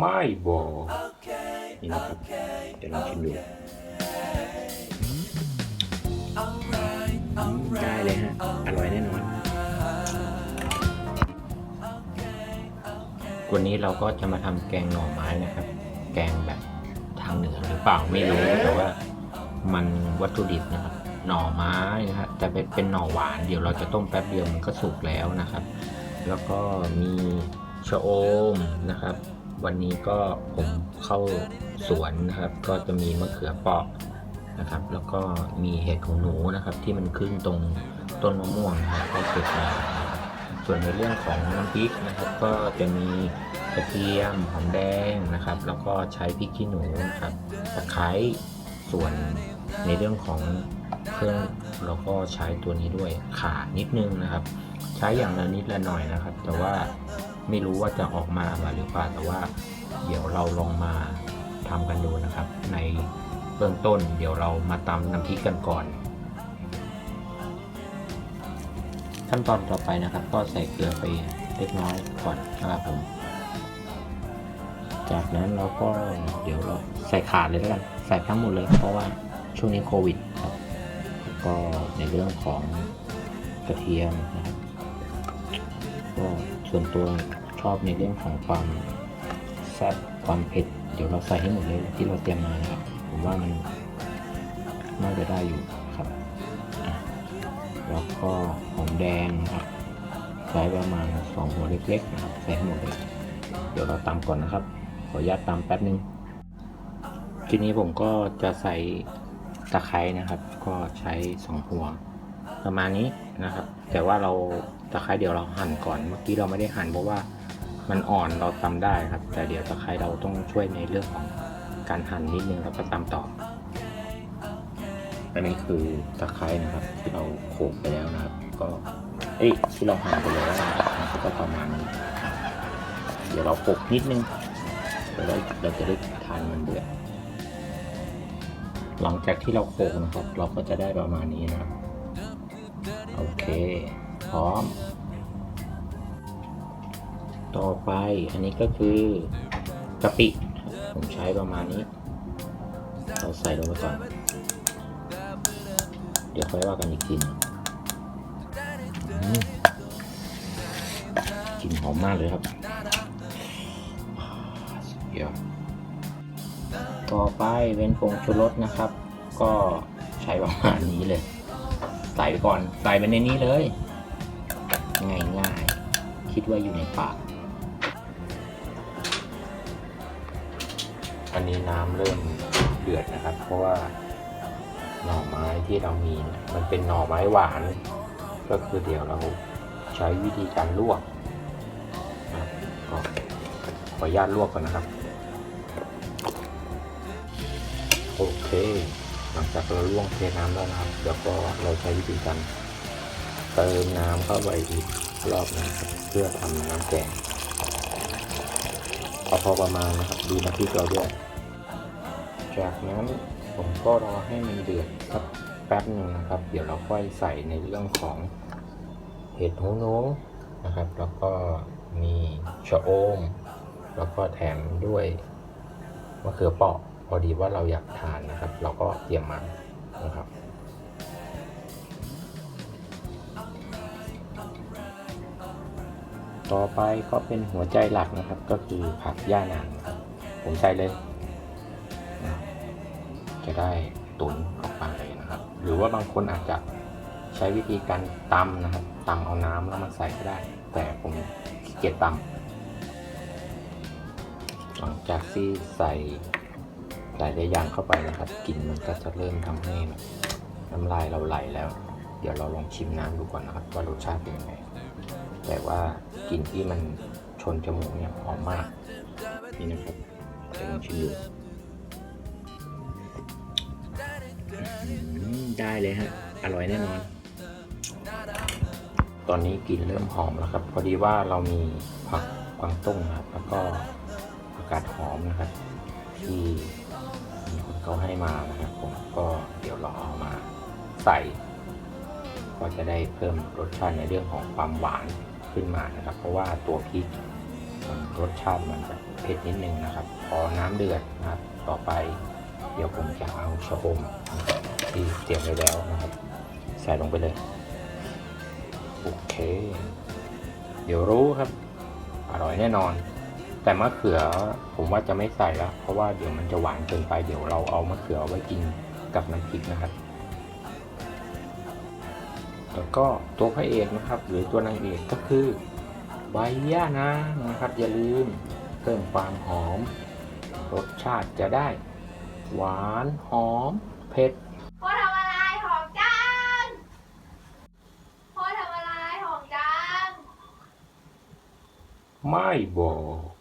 ไม่บอกนี่นะครับเดี๋ยวลองชิมดูอืมได้เลยฮะ อร่อยแน่นอน วันนี้เราก็จะมาทำแกงหน่อไม้นะครับ แกงแบบทางเหนือหรือเปล่าไม่รู้แต่ว่ามันวัตถุดิบนะครับ หน่อไม้นะครับแต่เป็นเป็นหน่อหวานเดี๋ยวเราจะต้มแป๊บเดียวมันก็สุกแล้วนะครับ แล้วก็มีชะอมนะครับ วันนี้ก็ผมเข้าสวนนะครับ ก็จะมีมะเขือเปราะนะครับ แล้วก็มีเห็ดของหนูนะครับ ที่มันขึ้นตรงต้นมะม่วงนะครับก็เก็บมาส่วนในเรื่องของน้ำพริกนะครับ ก็จะมีกระเทียมหอมแดงนะครับ แล้วก็ใช้พริกขี้หนูนะครับตะไคร้ส่วนในเรื่องของเครื่องเราก็ใช้ตัวนี้ด้วยข่านิดนึงนะครับ ใช้อย่างละนิดละหน่อยนะครับ แต่ว่า ไม่รู้ว่าจะออกมามาหรือเปล่าแต่ว่า เดี๋ยวเราลองมาทำกันดูนะครับ ในเบื้องต้น เดี๋ยวเรามาตำน้ำพริกกันก่อน ขั้นตอนต่อไปนะครับ ก็ใส่เกลือไปเล็กน้อยก่อนนะครับผม จากนั้นเราก็เดี๋ยวเราใส่ขาดเลยแล้วกันใส่ทั้งหมดเลย เพราะว่าช่วงนี้โควิดครับ ก็ในเรื่องของกระเทียมนะครับก็ส่วนตัว อบในเรื่องของความแซ่บความเผ็ด เดี๋ยวเราใส่ให้หมดเลยที่เราเตรียมมานะครับ ผมว่ามันน่าจะได้อยู่ครับ แล้วก็หอมแดงนะครับใช้ประมาณสองหัวเล็กๆนะครับใส่ให้หมดเลย เดี๋ยวเราตำก่อนนะครับ ขออนุญาตตำแป๊บนึง ทีนี้ผมก็จะใส่ตะไคร้นะครับ ก็ใช้สองหัวประมาณนี้นะครับ แต่ว่าเราตะไคร้เดี๋ยวเราหั่นก่อน เมื่อกี้เราไม่ได้หั่นเพราะว่า มันอ่อนเราตำได้ครับ แต่เดี๋ยวตะไคร้เราต้องช่วยในเรื่องของการหั่นนิดนึงแล้วก็ตำต่อ อันนี้คือตะไคร้นะครับ ที่เราโขลกไปแล้วนะครับ ก็เอ้ยที่เราหั่นไปแล้วนะครับก็ประมาณนี้เดี๋ยวเราโขลกนิดนึงเดี๋ยวเราเราจะได้ทานมันเดือดหลังจากที่เราโขลกนะครับ เราก็จะได้ประมาณนี้นะครับ โอเค พร้อม ต่อไปอันนี้ก็คือกะปิ ผมใช้ประมาณนี้ เราใส่ลงไปก่อน เดี๋ยวค่อยว่ากันอีกทีกลิ่นหอมมากเลยครับสุดยอดต่อไปเป็นผงชูรสนะครับ ก็ใช้ประมาณนี้เลย ใส่ไปก่อน ใส่ไปในนี้เลย ง่ายๆ คิดว่าอยู่ในปาก อันนี้น้ำเริ่มเดือดนะครับ เพราะว่าหน่อไม้ที่เรามีเนี่ยมันเป็นหน่อไม้หวาน ก็คือเดี๋ยวเราใช้วิธีการลวกก็ขออนุญาตลวกก่อนนะครับโอเค หลังจากเราลวกเทน้ำแล้วนะครับเดี๋ยวก็เราใช้วิธีการเติมน้ำเข้าไปอีกรอบนะครับเพื่อทำน้ำแกง เอาพอประมาณนะครับดูน้ำพริกเราด้วย จากนั้นผมก็รอให้มันเดือดสักแป๊บหนึ่งนะครับ เดี๋ยวเราค่อยใส่ในเรื่องของเห็ดหูหนูนะครับ แล้วก็มีชะอม แล้วก็แถมด้วยมะเขือเปราะพอดีว่าเราอยากทานนะครับ เราก็เตรียมมานะครับ ต่อไปก็เป็นหัวใจหลักนะครับ ก็คือผักย่านางครับผมใส่เลย จะได้ตุ๋นออกมาเลยนะครับ หรือว่าบางคนอาจจะใช้วิธีการตำนะครับตำเอาน้ำแล้วมาใส่ก็ได้ แต่ผมขี้เกียจตำหลังจากที่ใส่หลายๆอย่างเข้าไปนะครับกลิ่นมันก็จะเริ่มทำให้น้ำลายเราไหลแล้ว เดี๋ยวเราลองชิมน้ำดูก่อนนะครับว่ารสชาติเป็นยังไง แต่ว่ากลิ่นที่มันชนจมูกเนี่ยหอมมาก นี่นะครับเดี๋ยวลองชิมดูอืมได้เลยฮะ อร่อยแน่นอน ตอนนี้กลิ่นเริ่มหอมแล้วครับ พอดีว่าเรามีผักกวางตุ้งนะครับ แล้วก็ผักกาดหอมนะครับ ที่มีคนเขาให้มานะครับผมก็เดี๋ยวเราเอามาใส่ ก็จะได้เพิ่มรสชาติในเรื่องของความหวาน ขึ้นมานะครับ เพราะว่าตัวพริกรสชาติมันจะเผ็ดนิดนึงนะครับ พอน้ำเดือดนะครับ ต่อไปเดี๋ยวผมจะเอาชะอมที่เตรียมไว้แล้วนะครับ ใส่ลงไปเลย โอเค เดี๋ยวรู้ครับ อร่อยแน่นอน แต่มะเขือผมว่าจะไม่ใส่แล้ว เพราะว่าเดี๋ยวมันจะหวานเกินไป เดี๋ยวเราเอามะเขือเอาไว้กินกับน้ำพริกนะครับ แล้วก็ตัวพระเอกนะครับ หรือตัวนางเอกก็คือใบย่านางนะครับ อย่าลืมเพิ่มความหอม รสชาติจะได้ หวานหอมเผ็ดพ่อทำอะไรหอมจังพ่อทำอะไรหอมจังไม่บอก